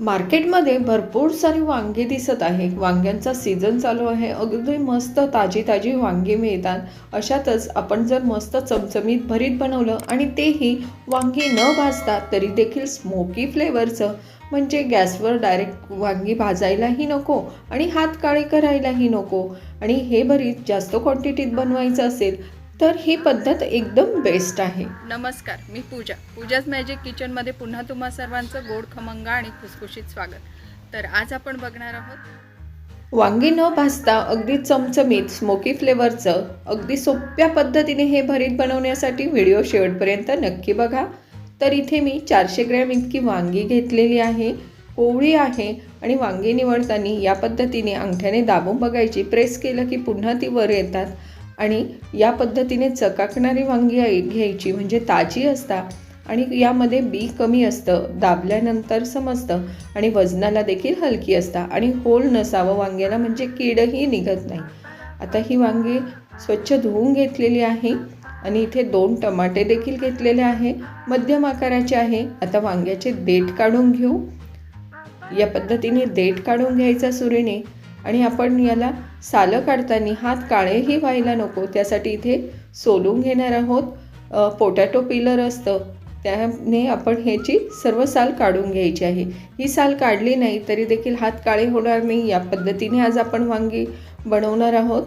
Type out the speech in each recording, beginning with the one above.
मार्केटमध्ये भरपूर सारी वांगी दिसत आहे. वांग्यांचा सीझन चालू आहे. अगदी मस्त ताजी ताजी वांगी मिळतात. अशातच आपण जर मस्त चमचमीत भरीत बनवलं आणि तेही वांगी न भाजता तरी देखील स्मोकी फ्लेवरचं म्हणजे गॅसवर डायरेक्ट वांगी भाजायलाही नको आणि हात काळे करायलाही नको. आणि हे भरीत जास्त क्वांटिटीत बनवायचं असेल तर ही पद्धत एकदम बेस्ट आहे. नमस्कार मी पूजा. पूजाच मॅजिक किचनमध्ये पुन्हा तुम्हा सर्वांचं गोड खमंगा आणि खुसखुशीत स्वागत. तर आज आपण बघणार आहोत वांगी न भाजता अगदी चमचमीत स्मोकी फ्लेवरचं अगदी सोप्या पद्धतीने हे भरीत बनवण्यासाठी व्हिडिओ शेवटपर्यंत नक्की बघा. तर इथे मी चारशे ग्रॅम इतकी वांगी घेतलेली आहे. कोवळी आहे आणि वांगी निवडताना या पद्धतीने अंगठ्याने दाबून बघायची. प्रेस केलं की पुन्हा ती वर येतात. आणि या पद्धतीने चकाकणारी वांगी घ्यायची म्हणजे ताजी असतात आणि यामध्ये बी कमी असतं दाबल्यानंतर समजतं आणि वजनाला देखील हलकी असतात आणि होल नसावं वांग्याला म्हणजे कीडही निघत नाही. आता ही वांगी स्वच्छ धुवून घेतलेली आहे आणि इथे दोन टमाटे देखील घेतलेले आहे मध्यम आकाराचे आहे. आता वांग्याचे देठ काढून घेऊ. या पद्धतीने देठ काढून घ्यायचा सुरीने. आणि आपण याला सालं काढताना हात काळेही व्हायला नको. त्यासाठी इथे सोलून घेणार आहोत. पोटॅटो पिलर असतं. त्याने आपण ह्याची सर्व साल काढून घ्यायची आहे. ही साल काढली नाही तरी देखील हात काळे होणार नाही. या पद्धतीने आज आपण वांगी बनवणार आहोत.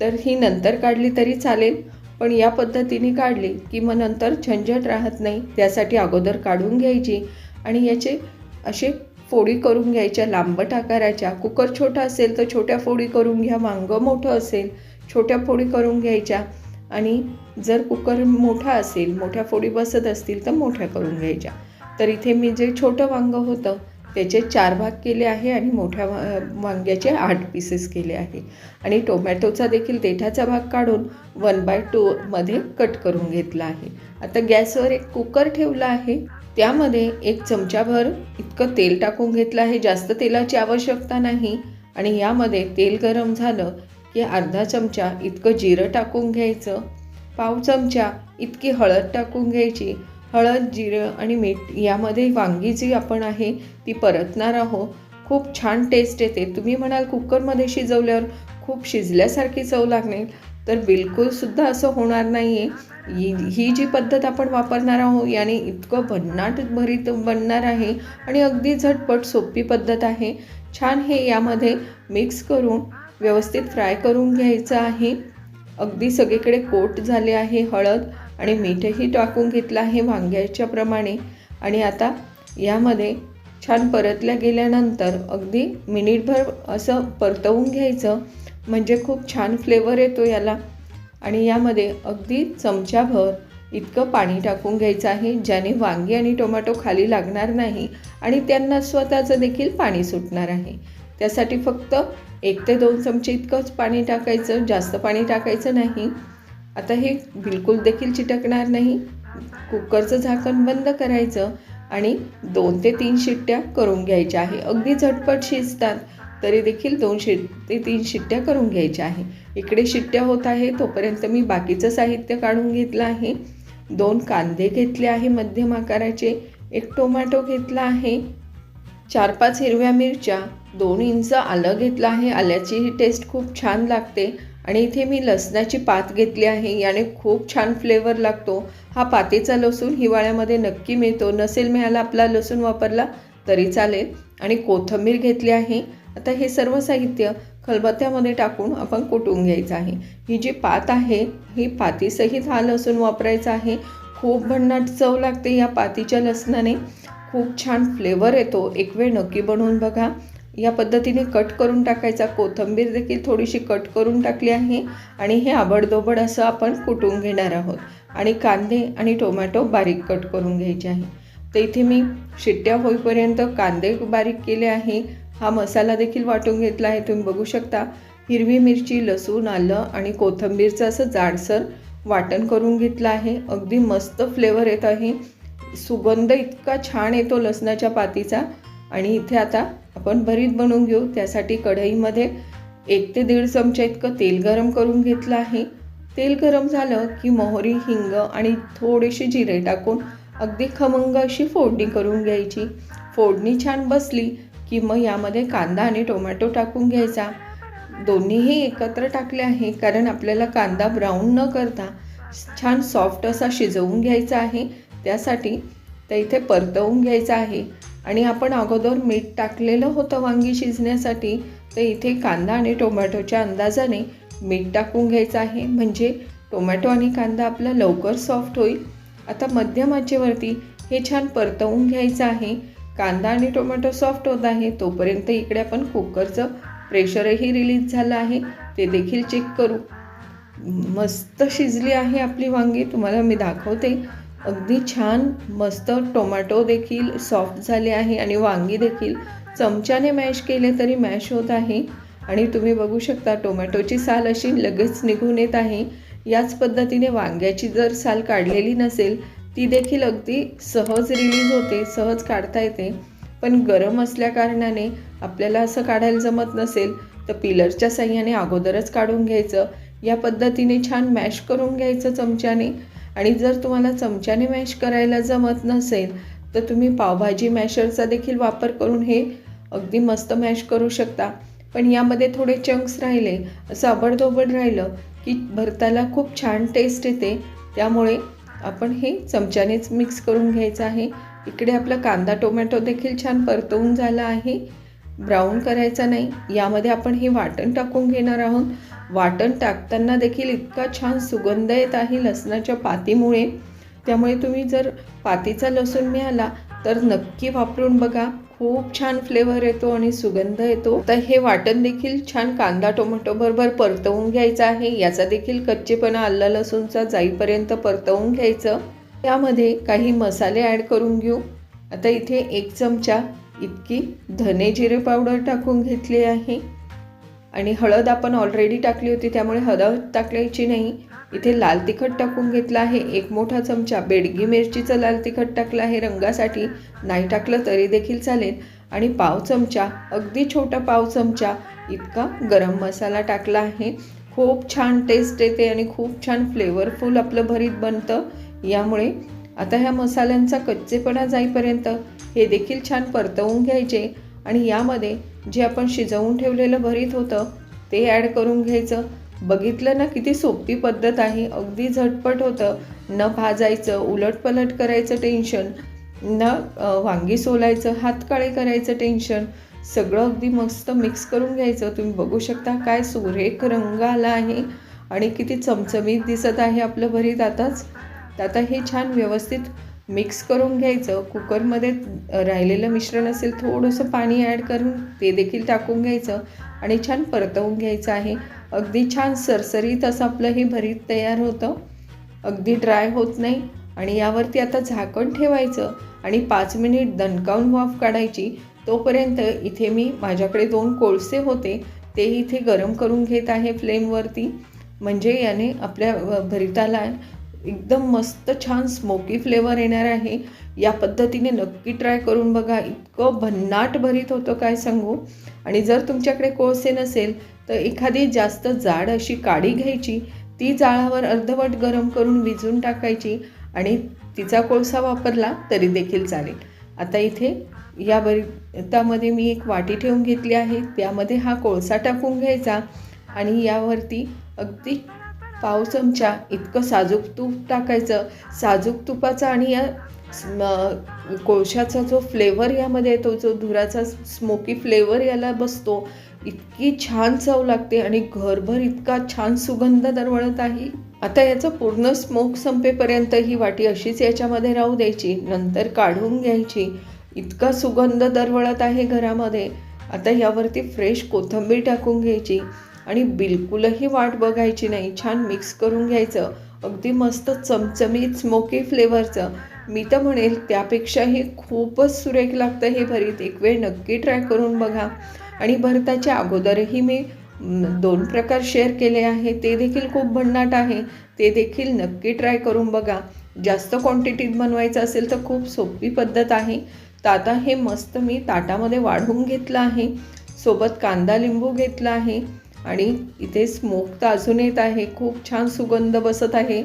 तर ही नंतर काढली तरी चालेल. पण या पद्धतीने काढली की मग नंतर झंझट राहत नाही. त्यासाठी अगोदर काढून घ्यायची. आणि याचे असे फोडी करून घ्यायच्या लांबट आकाराच्या कुकर छोटा असेल तर छोट्या फोडी करून घ्या. वांगं मोठं असेल छोट्या फोडी करून घ्यायच्या. आणि जर कुकर मोठा असेल मोठ्या फोडी बसत असतील तर मोठ्या करून घ्यायच्या. तर इथे मी जे छोटं वांगं होतं त्याचे चार भाग केले आहे आणि मोठ्या वांग्याचे आठ पीसेस केले आहे. आणि टोमॅटोचा देखील देठाचा भाग काढून वन बाय टूमध्ये कट करून घेतला आहे. आता गॅसवर एक कुकर ठेवला आहे. त्यामध्ये एक चमचाभर इतकं तेल टाकून घेतलं आहे. जास्त तेलाची आवश्यकता नाही. आणि यामध्ये तेल गरम झालं की अर्धा चमचा इतकं जिरं टाकून घ्यायचं. पाव चमचा इतकी हळद टाकून घ्यायची. हळद जिरं आणि मीठ यामध्ये वांगी जी आपण आहे ती परतणार आहोत. खूप छान टेस्ट येते. तुम्ही म्हणाल कुकरमध्ये शिजवल्यावर खूप शिजल्यासारखी चव लागणे तर बिलकुलसुद्धा असं होणार नाही आहे ही ही जी पद्धत आपण वापरणार आहोत याने इतकं भन्नाट भरीत बनणार आहे आणि अगदी झटपट सोपी पद्धत आहे. छान हे यामध्ये मिक्स करून व्यवस्थित फ्राय करून घ्यायचं आहे. अगदी सगळीकडे कोट झाले आहे हळद आणि मीठही टाकून घेतलं आहे वांग्याच्या प्रमाणे. आणि आता यामध्ये छान परतल्या गेल्यानंतर अगदी मिनिटभर असं परतवून घ्यायचं. म्हणजे खूप छान फ्लेवर येतो याला. आणि यामध्ये अगदी चमच्याभर इतकं पाणी टाकून घ्यायचं आहे ज्याने वांगी आणि टोमॅटो खाली लागणार नाही आणि त्यांना स्वतःचं देखील पाणी सुटणार आहे. त्यासाठी फक्त एक ते दोन चमचे इतकंच पाणी टाकायचं जास्त पाणी टाकायचं नाही. आता हे बिलकुल देखील चिटकणार नाही. कुकरचं झाकण बंद करायचं आणि दोन ते तीन शिट्ट्या करून घ्यायच्या आहे. अगदी झटपट शिजतात. तरी देखील दोन शिट ते तीन शिट्ट्या करून घ्यायच्या आहे. इकडे शिट्ट्या होत आहे तोपर्यंत मी बाकीचं साहित्य काढून घेतलं आहे. दोन कांदे घेतले आहे मध्यम आकाराचे एक टोमॅटो घेतला आहे चार पाच हिरव्या मिरच्या दोन इंच आलं घेतलं आहे आल्याचीही टेस्ट खूप छान लागते. आणि इथे मी लसणाची पात घेतली आहे याने खूप छान फ्लेवर लागतो. हा पातेचा लसूण हिवाळ्यामध्ये नक्की मिळतो. नसेल मिळाला आपला लसूण वापरला तरी चालेल. आणि कोथिंबीर घेतली आहे आता हे सर्व साहित्य खलबत्त्यामध्ये टाकून आपण कुटून घ्यायचं आहे. ही जी पात आहे ही पातीसहित हा लसूण वापरायचा आहे. खूप भन्नाट चव लागते या पातीच्या लसणाने. खूप छान फ्लेवर येतो. एक वेळ नक्की बनवून बघा. या पद्धतीने कट करून टाकायचा. कोथिंबीर देखील थोडीशी कट करून टाकली आहे आणि हे आबडदोबड असं आपण कुटून घेणार आहोत. आणि कांदे आणि टोमॅटो बारीक कट करून घ्यायचे आहे. तर इथे मी शिट्ट्या होईपर्यंत कांदे बारीक केले आहे. हा मसाला देखील वाटून घेतला आहे तुम्ही बघू शकता. हिरवी मिरची लसूण आलं आणि कोथिंबीरचं असं जाडसर वाटण करून घेतलं आहे. अगदी मस्त फ्लेवर येत आहे. सुगंध इतका छान येतो लसणाच्या पातीचा. आणि इथे आता आपण भरीत बनवून घेऊ. त्यासाठी कढईमध्ये एक ते दीड चमचा इतकं तेल गरम करून घेतलं आहे. तेल गरम झालं की मोहरी हिंग आणि थोडेसे जिरे टाकून अगदी खमंग अशी फोडणी करून घ्यायची. फोडणी छान बसली की मग यामध्ये कांदा आणि टोमॅटो टाकून घ्यायचा. दोन्हीही एकत्र टाकले आहे कारण आपल्याला कांदा ब्राऊन न करता छान सॉफ्ट असा शिजवून घ्यायचा आहे. त्यासाठी तर इथे परतवून घ्यायचं आहे. आणि आपण अगोदर मीठ टाकलेलं होतं वांगी शिजण्यासाठी तर इथे कांदा आणि टोमॅटोच्या अंदाजाने मीठ टाकून घ्यायचं आहे. म्हणजे टोमॅटो आणि कांदा आपला लवकर सॉफ्ट होईल. आता मध्यम आचेवरती हे छान परतवून घ्यायचं आहे. कांदा आणि टोमॅटो सॉफ्ट होत आहे तोपर्यंत इकडे आपण कुकरचं प्रेशरही रिलीज झालं आहे. ते देखील चेक करू. मस्त शिजली आहे आपली वांगी तुम्हाला मी दाखवते. अगदी छान मस्त टोमॅटो देखील सॉफ्ट झाले आहे आणि वांगी देखील. चमच्याने मॅश केले तरी मॅश होत आहे. आणि तुम्ही बघू शकता टोमॅटोची साल अशी लगेच निघून येत आहे. याच पद्धतीने वांग्याची जर साल काढलेली नसेल ती देखील अगदी सहज रिलीज होते सहज काढता येते. पण गरम असल्याकारणाने आपल्याला असं काढायला जमत नसेल तर पिलरच्या साह्याने अगोदरच काढून घ्यायचं. या पद्धतीने छान मॅश करून घ्यायचं चमच्याने. आणि जर तुम्हाला चमच्याने मॅश करायला जमत नसेल तर तुम्ही पावभाजी मॅशरचा देखील वापर करून हे अगदी मस्त मॅश करू शकता. पण यामध्ये थोडे चंक्स राहिले असं आबडधोबड राहिलं की भरताला खूप छान टेस्ट येते. त्यामुळे आपण हे चमच्यानेच मिक्स करून घ्यायचं आहे. इकडे आपला कांदा टोमॅटो देखील छान परतवून झाला आहे. ब्राऊन करायचा नाही. यामध्ये आपण हे वाटण टाकून घेणार आहोत. वाटण टाकताना देखील इतका छान सुगंध येत आहे लसणाच्या पातीमुळे. त्यामुळे तुम्ही जर पातीचा लसूण मिळाला तर नक्की वापरून बघा. खूप छान फ्लेवर येतो आणि सुगंध येतो. तर हे वाटण देखील छान कांदा टोमॅटो बरोबर परतवून घ्यायचं आहे. याचा देखील कच्चेपणा आल्ला लसूणचा जाईपर्यंत परतवून घ्यायचं. त्यामध्ये काही मसाले ॲड करून घेऊ. आता इथे एक चमचा इतकी धने जिरे पावडर टाकून घेतली आहे. आणि हळद आपण ऑलरेडी टाकली होती त्यामुळे हळद टाकायची नाही. इथे लाल तिखट टाकून घेतलं आहे. एक मोठा चमचा बेडगी मिरचीचं लाल तिखट टाकलं आहे. रंगासाठी नाही टाकलं तरी देखील चालेल. आणि पाव चमचा अगदी छोटा पाव चमचा इतका गरम मसाला टाकला आहे. खूप छान टेस्ट येते आणि खूप छान फ्लेवरफुल आपलं भरीत बनतं. यामुळे आता ह्या मसाल्यांचा कच्चेपणा जाईपर्यंत हे देखील छान परतवून घ्यायचे. आणि यामध्ये जे आपण शिजवून ठेवलेलं भरीत होतं ते ॲड करून घ्यायचं. बघितलं ना किती सोपी पद्धत आहे. अगदी झटपट होतं. न भाजायचं उलटपलट करायचं टेन्शन न वांगी सोलायचं हातकाळे करायचं टेन्शन सगळं अगदी मस्त मिक्स करून घ्यायचं. तुम्ही बघू शकता काय सुरेख रंग आला आहे आणि किती चमचमीत दिसत आहे आपलं भरीत आताच. आता हे छान व्यवस्थित मिक्स करून घ्यायचं. कुकरमध्ये राहिलेलं मिश्रण असेल थोडंसं पाणी ॲड करून ते देखील टाकून घ्यायचं आणि छान परतवून घ्यायचं आहे. अगदी छान सरसरीत असं आपलं हे भरीत तयार होतं. अगदी ड्राय होत नाही आणि यावरती आता झाकण ठेवायचं आणि पाच मिनिट दणकावून वाफ काढायची. तोपर्यंत इथे मी माझ्याकडे दोन कोळसे होते ते इथे गरम करून घेत आहे फ्लेमवरती. म्हणजे याने आपल्या भरिताला एकदम मस्त छान स्मोकी फ्लेवर येणार आहे. या पद्धतीने नक्की ट्राय करून बघा. इतकं भन्नाट भरीत होतं काय सांगू. आणि जर तुमच्याकडे कोळसे नसेल तर एखादी जास्त जाड अशी काडी घ्यायची ती जाळावर अर्धवट गरम करून विझून टाकायची आणि तिचा कोळसा वापरला तरी देखील चालेल. आता इथे या बरितामध्ये मी एक वाटी ठेवून घेतली आहे त्यामध्ये हा कोळसा टाकून घ्यायचा आणि यावरती अगदी पाव चमचा इतकं साजूक तूप टाकायचं. साजूक तुपाचा आणि या कोळशाचा जो फ्लेवर यामध्ये येतो जो धुराचा स्मोकी फ्लेवर याला बसतो इतकी छान चव लागते आणि घरभर इतका छान सुगंध दरवळत आहे. आता याचं पूर्ण स्मोक संपेपर्यंत ही वाटी अशीच याच्यामध्ये राहू द्यायची नंतर काढून घ्यायची. इतका सुगंध दरवळत आहे घरामध्ये. आता यावरती फ्रेश कोथिंबीर टाकून घ्यायची आणि बिलकुलही वाट बघायची नाही. छान मिक्स करून घ्यायचं. अगदी मस्त चमचमीत स्मोकी फ्लेवरचं मी तर म्हणेल त्यापेक्षाही खूपच सुरेख लागतं हे भरीत. एक वेळ नक्की ट्राय करून बघा. आणि भरताच्या अगोदरही मी दोन प्रकार शेअर केले आहे ते देखील खूप भन्नाट आहे. ते देखील नक्की ट्राय करून बघा. जास्त क्वांटिटीत बनवायचं असेल तर खूप सोपी पद्धत आहे. तर आता हे मस्त मी ताटामध्ये वाढवून घेतलं आहे. सोबत कांदा लिंबू घेतला आहे. आणि इथे स्मोक तर अजून येत आहे. खूप छान सुगंध बसत आहे.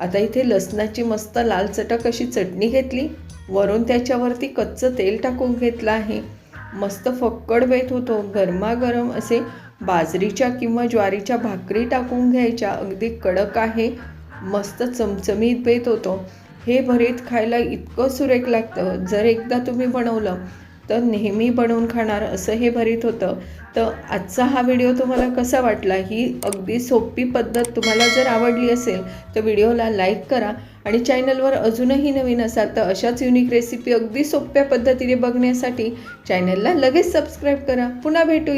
आता इथे लसणाची मस्त लाल चटक अशी चटणी घेतली. वरून त्याच्यावरती कच्चं तेल टाकून घेतलं आहे. मस्त फक्कड बेत होतो. गरमागरम असे बाजरीच्या किंवा ज्वारीच्या भाकरी टाकून घ्यायच्या. अगदी कडक आहे. मस्त चमचमीत बेत होतो. हे भरीत खायला इतकं सुरेख लागतं. जर एकदा तुम्ही बनवलं तर नेहमी बनवून खाणार असं हे भरीत होतं. तर आजचा हा व्हिडिओ तुम्हाला कसा वाटला? ही अगदी सोपी पद्धत तुम्हाला जर आवडली असेल तर व्हिडिओला लाईक करा. आणि चॅनलवर अजूनही नवीन असाल तर अशाच युनिक रेसिपी अगदी सोप्या पद्धतीने बघण्यासाठी चॅनलला लगेच सबस्क्राईब करा. पुन्हा भेटू